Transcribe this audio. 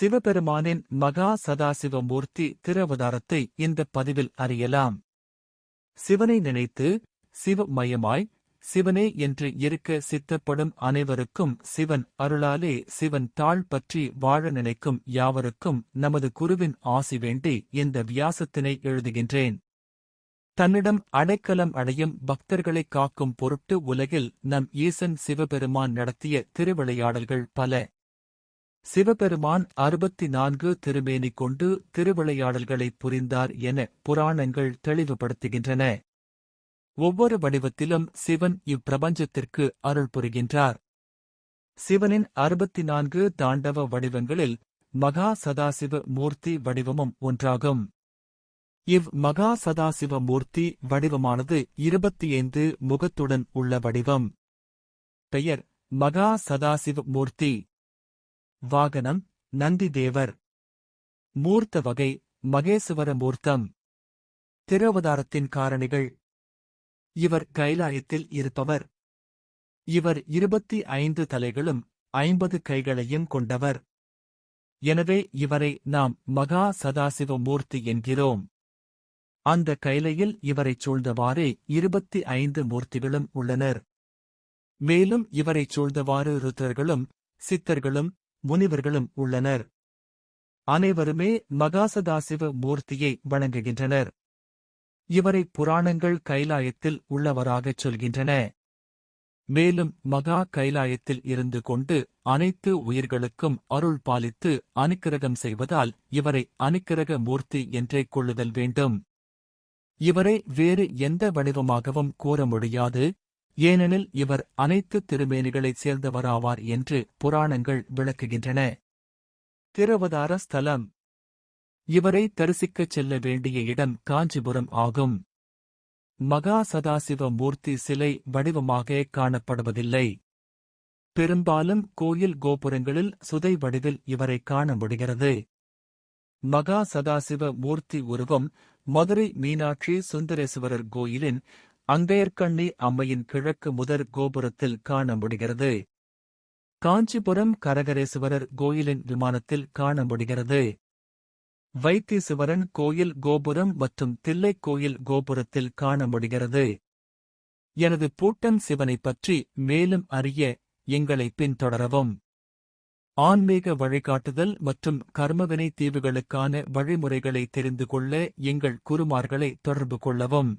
சிவபெருமானின் மகா சதாசிவமூர்த்தி திருவதாரத்தை இந்த பதிவில் அறியலாம். சிவனை நினைத்து சிவமயமாய் சிவனே என்று இருக்க சித்தப்படும் அனைவருக்கும் சிவன் அருளாலே சிவன் தாழ் பற்றி வாழ நினைக்கும் யாவருக்கும் நமது குருவின் ஆசி வேண்டி இந்த வியாசத்தினை எழுதுகின்றேன். தன்னிடம் அடைக்கலம் அடையும் பக்தர்களைக் காக்கும் பொருட்டு உலகில் நம் ஈசன் சிவபெருமான் நடத்திய திருவிளையாடல்கள் பல. சிவபெருமான் அறுபத்தி நான்கு திருமேனி கொண்டு திருவிளையாடல்களை புரிந்தார் என புராணங்கள் தெளிவுபடுத்துகின்றன. ஒவ்வொரு வடிவத்திலும் சிவன் இப்பிரபஞ்சத்திற்கு அருள் புரிகின்றார். சிவனின் அறுபத்தி நான்கு தாண்டவ வடிவங்களில் மகா சதாசிவ மூர்த்தி வடிவமும் ஒன்றாகும். இவ் மகா சதாசிவ மூர்த்தி வடிவமானது இருபத்தி ஐந்து முகத்துடன் உள்ள வடிவம். பெயர் மகா சதாசிவ மூர்த்தி. வாகனம் நந்திதேவர் மூர்த்த வகை மகேசுவர மூர்த்தம். திருவதாரத்தின் காரணிகள். இவர் கைலாயத்தில் இருப்பவர். இவர் இருபத்தி ஐந்து தலைகளும் ஐம்பது கைகளையும் கொண்டவர். எனவே இவரை நாம் மகா சதாசிவ மூர்த்தி என்கிறோம். அந்த கைலையில் இவரைச் சூழ்ந்தவாறே இருபத்தி ஐந்து மூர்த்திகளும் உள்ளனர். மேலும் இவரைச் சூழ்ந்தவாறு ருத்தர்களும் சித்தர்களும் முனிவர்களும் உள்ளனர். அனைவருமே மகாசதாசிவ மூர்த்தியை வணங்குகின்றனர். இவரை புராணங்கள் கைலாயத்தில் உள்ளவராகச் சொல்கின்றன. மேலும் மகா கைலாயத்தில் இருந்து கொண்டு அனைத்து உயிர்களுக்கும் அருள் பாலித்து அனுக்கிரகம் செய்வதால் இவரை அனுக்கிரக மூர்த்தி என்றே கொள்ளுதல் வேண்டும். இவரை வேறு எந்த வடிவமாகவும் கூற முடியாது. ஏனெனில் இவர் அனைத்து திருமேனிகளைச் சேர்ந்தவராவார் என்று புராணங்கள் விளக்குகின்றன. திருவதார ஸ்தலம். இவரை தரிசிக்கச் செல்ல வேண்டிய இடம் காஞ்சிபுரம் ஆகும். மகா சதாசிவ மூர்த்தி சிலை வடிவமாக காணப்படுவதில்லை. பெரும்பாலும் கோயில் கோபுரங்களில் சுதை வடிவில் இவரை காண முடிகிறது. மகா சதாசிவ மூர்த்தி உருவம் மதுரை மீனாட்சி சுந்தரேஸ்வரர் கோயிலின் அங்கையர்கண்ணி அம்மையின் கிழக்கு முதற் கோபுரத்தில் காண முடிகிறது காஞ்சிபுரம் கரகரேசுவரர் கோயிலின் விமானத்தில் காண முடிகிறது வைத்தீசுவரன் கோயில் கோபுரம் மற்றும் தில்லைக் கோயில் கோபுரத்தில் காண முடிகிறது எனது பூட்டன் சிவனைப் பற்றி மேலும் அறிய எங்களை பின்தொடரவும். ஆன்மீக வழிகாட்டுதல் மற்றும் கர்மவினை தீவுகளுக்கான வழிமுறைகளை தெரிந்து கொள்ள எங்கள் குருமார்களை தொடர்பு கொள்ளவும்.